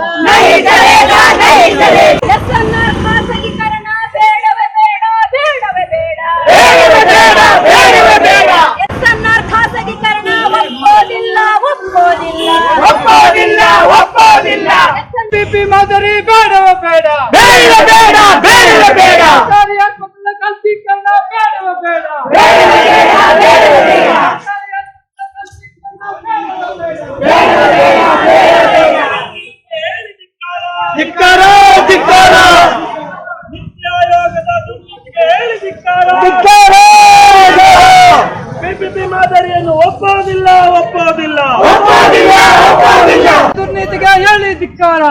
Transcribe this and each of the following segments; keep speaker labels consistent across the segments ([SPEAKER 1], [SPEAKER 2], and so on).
[SPEAKER 1] नहीं चलेगा नहीं चलेगा
[SPEAKER 2] ಎಸ್ಎನ್ಆರ್ ಖಾಸಗೀಕರಣ ಬೇಡವೇ ಬೇಡ ಬೇಡವೇ ಬೇಡ
[SPEAKER 1] ಬೇಡವೇ ಬೇಡ ಬೇಡವೇ ಬೇಡ
[SPEAKER 2] ಎಸ್ಎನ್ಆರ್ ಖಾಸಗೀಕರಣ ಒಪ್ಪೋದಿಲ್ಲ ಒಪ್ಪೋದಿಲ್ಲ
[SPEAKER 1] ಒಪ್ಪೋದಿಲ್ಲ ಒಪ್ಪೋದಿಲ್ಲ
[SPEAKER 3] ಬಿಪಿ ಮಾದರಿ ಬೇಡವೇ ಬೇಡ
[SPEAKER 1] ಬೇಡ ಬೇಡ ಬೇಡ ಬೇಡ
[SPEAKER 3] ಸರ್ಕಾರಿ ಆಸ್ಪತ್ರೆ ಖಾಸಗೀಕರಣ ಬೇಡವೇ ಬೇಡ
[SPEAKER 1] ಬೇಡವೇ ಬೇಡ ಬೇಡವೇ ಬೇಡ ಧಿಕ್ಕಾರ!
[SPEAKER 3] ಮಾದರಿಯನ್ನು ಒಪ್ಪೋದಿಲ್ಲ ಒಪ್ಪೋದಿಲ್ಲ. ದುರ್ನೀತಿಗೆ ಹೇಳಿ ಧಿಕ್ಕಾರ.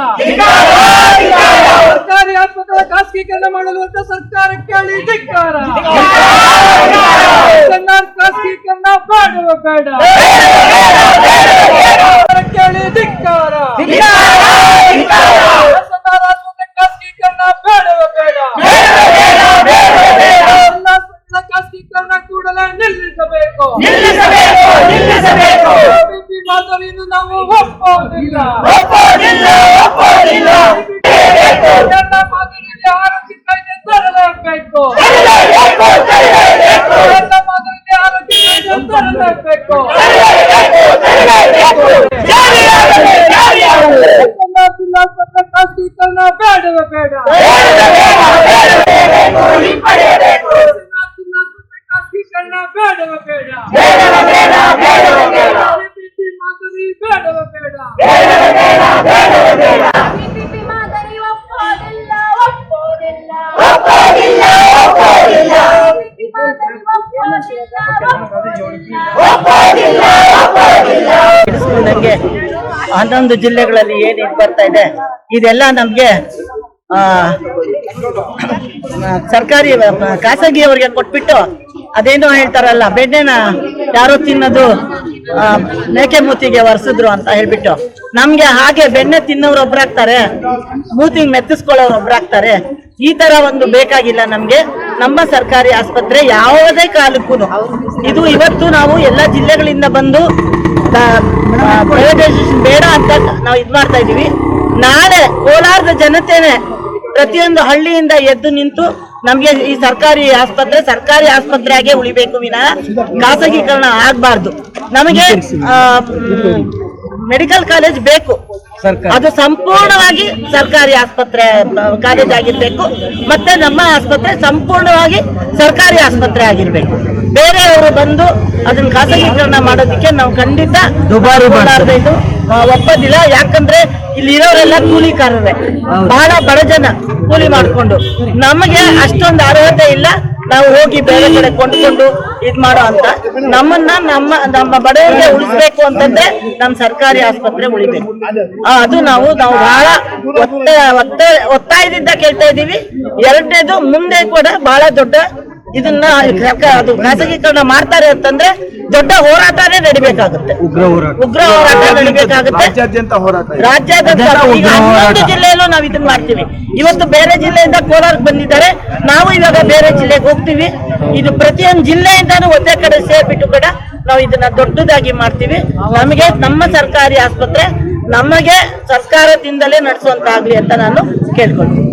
[SPEAKER 3] ಸರ್ಕಾರಿ ಆಸ್ಪತ್ರೆ ಖಾಸಗೀಕರಣ ಮಾಡಲು ಅಂತ ಸರ್ಕಾರಕ್ಕೆ ಹೇಳಿ ಧಿಕ್ಕಾರ. ಖಾಸಗೀಕರಣ ಬೇಡವೇ ಬೇಡ. ಕೇಳಿ ಧಿಕ್ಕಾರ. ನಿಲ್ಲಿಸಬೇಕು.
[SPEAKER 1] ನಿಲ್ಲಿಸಬೇಕು
[SPEAKER 3] ಮಾದರಿಯನ್ನು ನಾವು ಒಪ್ಪೋದಿಲ್ಲ.
[SPEAKER 1] ಒಪ್ಪೋದಿಲ್ಲ ಒಪ್ಪೋದಿಲ್ಲ.
[SPEAKER 3] ಎಲ್ಲ ಮಾದರಿಯಲ್ಲಿ ಆರೋಗ್ಯ ಕಾಯ್ದೆ ತರಲೇಬೇಕು ಎಲ್ಲ ಮಾದರಿಯಲ್ಲಿ ಆರೋಗ್ಯ ಕಾಯ್ದೆ ತರಲೇಬೇಕು ಎಲ್ಲ ಜಿಲ್ಲಾಸ್ಪತ್ರೆ ಖಾಸಗೀಕರಣ ಬೇಡವೇ ಬೇಡ.
[SPEAKER 1] ಬೇಡ ಬೇಡ ಹಿಂಪಡೆಯಬೇಕು
[SPEAKER 3] ಎಲ್ಲ ಜಿಲ್ಲಾಸ್ಪತ್ರೆ ಖಾಸಗೀಕರಣ ಬೇಡವೇ ಬೇಡ
[SPEAKER 1] ಬೇಡವೇ ಬೇಡ ಬೇಡವೇ ಬೇಡ
[SPEAKER 3] ಬಿಪಿ ಮಾದರಿ ಬೇಡವೇ ಬೇಡ
[SPEAKER 1] ಬೇಡವೇ ಬೇಡ
[SPEAKER 2] ಬಿಜೆಪಿ ಮಾದರಿ ಒಪ್ಪೋದಿಲ್ಲ ಒಪ್ಪೋದಿಲ್ಲ
[SPEAKER 1] ಒಪ್ಪೋದಿಲ್ಲ ಒಪ್ಪೋದಿಲ್ಲ
[SPEAKER 2] ಬಿಜೆಪಿ ಮಾದರಿ ಒಪ್ಪೋದಿಲ್ಲ ಒಪ್ಪೋದಿಲ್ಲ
[SPEAKER 1] ಒಪ್ಪೋದಿಲ್ಲ ಒಪ್ಪೋದಿಲ್ಲ
[SPEAKER 4] ಹಿಡಿಸ್ಕೊಂಡಂಗೆ ಹನ್ನೊಂದು ಜಿಲ್ಲೆಗಳಲ್ಲಿ ಏನ್ ಇದು ಬರ್ತಾ ಇದೆ ಇದೆಲ್ಲ ನಮ್ಗೆ ಆ, ಸರ್ಕಾರಿ ಖಾಸಗಿಯವರಿಗೆ ಕೊಟ್ಬಿಟ್ಟು ಅದೇನೋ ಹೇಳ್ತಾರಲ್ಲ ಬೆಣ್ಣೆನ ಯಾರು ತಿನ್ನೋದು ಮೇಕೆ ಮೂತಿಗೆ ಒರೆಸಿದ್ರು ಅಂತ ಹೇಳ್ಬಿಟ್ಟು. ನಮ್ಗೆ ಹಾಗೆ ಬೆಣ್ಣೆ ತಿನ್ನೋರು ಒಬ್ರಾಗ್ತಾರೆ, ಮೂತಿಗೆ ಮೆತ್ತಿಸ್ಕೊಳ್ಳೋರು ಒಬ್ರಾಗ್ತಾರೆ. ಈ ತರ ಒಂದು ಬೇಕಾಗಿಲ್ಲ ನಮ್ಗೆ. ನಮ್ಮ ಸರ್ಕಾರಿ ಆಸ್ಪತ್ರೆ ಯಾವುದೇ ಕಾಲಕ್ಕೂ ಇದು ಇವತ್ತು ನಾವು ಎಲ್ಲ ಜಿಲ್ಲೆಗಳಿಂದ ಬಂದು ಪ್ರೈವೇಟೈಸೇಷನ್ ಬೇಡ ಅಂತ ನಾವು ಇದ್ ಮಾಡ್ತಾ ಇದೀವಿ ನಾಳೆ ಕೋಲಾರದ ಜನತೆನೆ ಪ್ರತಿಯೊಂದು ಹಳ್ಳಿಯಿಂದ ಎದ್ದು ನಿಂತು ನಮ್ಗೆ ಈ ಸರ್ಕಾರಿ ಆಸ್ಪತ್ರೆ ಸರ್ಕಾರಿ ಆಸ್ಪತ್ರೆಯಾಗೆ ಉಳಿಬೇಕು ವಿನಃ ಖಾಸಗೀಕರಣ ಆಗ್ಬಾರ್ದು. ನಮಗೆ ಮೆಡಿಕಲ್ ಕಾಲೇಜ್ ಬೇಕು. ಅದು ಸಂಪೂರ್ಣವಾಗಿ ಸರ್ಕಾರಿ ಆಸ್ಪತ್ರೆ ಕಾಲೇಜ್ ಆಗಿರ್ಬೇಕು. ಮತ್ತೆ ನಮ್ಮ ಆಸ್ಪತ್ರೆ ಸಂಪೂರ್ಣವಾಗಿ ಸರ್ಕಾರಿ ಆಸ್ಪತ್ರೆ ಆಗಿರ್ಬೇಕು. ಬೇರೆಯವರು ಬಂದು ಅದನ್ನ ಖಾಸಗೀಕರಣ ಮಾಡೋದಕ್ಕೆ ನಾವು ಖಂಡಿತ ದುಬಾರಿ ಆ, ಒಪ್ಪೋದಿಲ್ಲ. ಯಾಕಂದ್ರೆ ಇಲ್ಲಿ ಇರೋರೆಲ್ಲ ಕೂಲಿಕಾರರೇ. ಬಹಳ ಬಡ ಜನ ಕೂಲಿ ಮಾಡ್ಕೊಂಡು. ನಮಗೆ ಅಷ್ಟೊಂದು ಅರ್ಹತೆ ಇಲ್ಲ. ನಾವು ಹೋಗಿ ಬೇರೆ ಕಡೆ ಕೊಂಡ್ಕೊಂಡು ಇದ್ ಮಾಡೋ ಅಂತ. ನಮ್ಮನ್ನ ನಮ್ಮ ನಮ್ಮ ಬಡವರಿಗೆ ಉಳಿಸ್ಬೇಕು ಅಂತಂದ್ರೆ ನಮ್ ಸರ್ಕಾರಿ ಆಸ್ಪತ್ರೆ ಉಳಿಬೇಕು. ಅದು ನಾವು ನಾವು ಬಹಳ ಒತ್ತ ಒತ್ತ ಒತ್ತಾಯದಿಂದ ಕೇಳ್ತಾ ಇದೀವಿ ಎರಡನೇದು ಮುಂದೆ ಕೂಡ ಬಹಳ ದೊಡ್ಡ ಇದನ್ನ ಅದು ಖಾಸಗೀಕರಣ ಮಾಡ್ತಾರೆ ಅಂತಂದ್ರೆ ದೊಡ್ಡ ಹೋರಾಟನೇ ನಡಿಬೇಕಾಗುತ್ತೆ. ಉಗ್ರ ಹೋರಾಟ. ಉಗ್ರ ಹೋರಾಟ ನಡಿಬೇಕಾಗುತ್ತೆ.
[SPEAKER 5] ರಾಜ್ಯಾದ್ಯಂತ ಹೋರಾಟ ಇದೆ.
[SPEAKER 4] ರಾಜ್ಯಾದ್ಯಂತ ಈಗ ಹನ್ನೊಂದು ಜಿಲ್ಲೆಯಲ್ಲೂ ನಾವು ಇದನ್ನ ಮಾಡ್ತೀವಿ. ಇವತ್ತು ಬೇರೆ ಜಿಲ್ಲೆಯಿಂದ ಕೋಲಾರಕ್ಕೆ ಬಂದಿದ್ದಾರೆ. ನಾವು ಇವಾಗ ಬೇರೆ ಜಿಲ್ಲೆಗೆ ಹೋಗ್ತೀವಿ. ಇದು ಪ್ರತಿಯೊಂದು ಜಿಲ್ಲೆಯಿಂದಾನು ಒಂದೇ ಕಡೆ ಸೇರ್ಬಿಟ್ಟು ಕೂಡ ನಾವು ಇದನ್ನ ದೊಡ್ಡದಾಗಿ ಮಾಡ್ತೀವಿ. ನಮಗೆ ನಮ್ಮ ಸರ್ಕಾರಿ ಆಸ್ಪತ್ರೆ ನಮಗೆ ಸರ್ಕಾರದಿಂದಲೇ ನಡೆಸುವಂತಾಗ್ಲಿ ಅಂತ ನಾನು ಕೇಳ್ಕೊಳ್ತೀನಿ.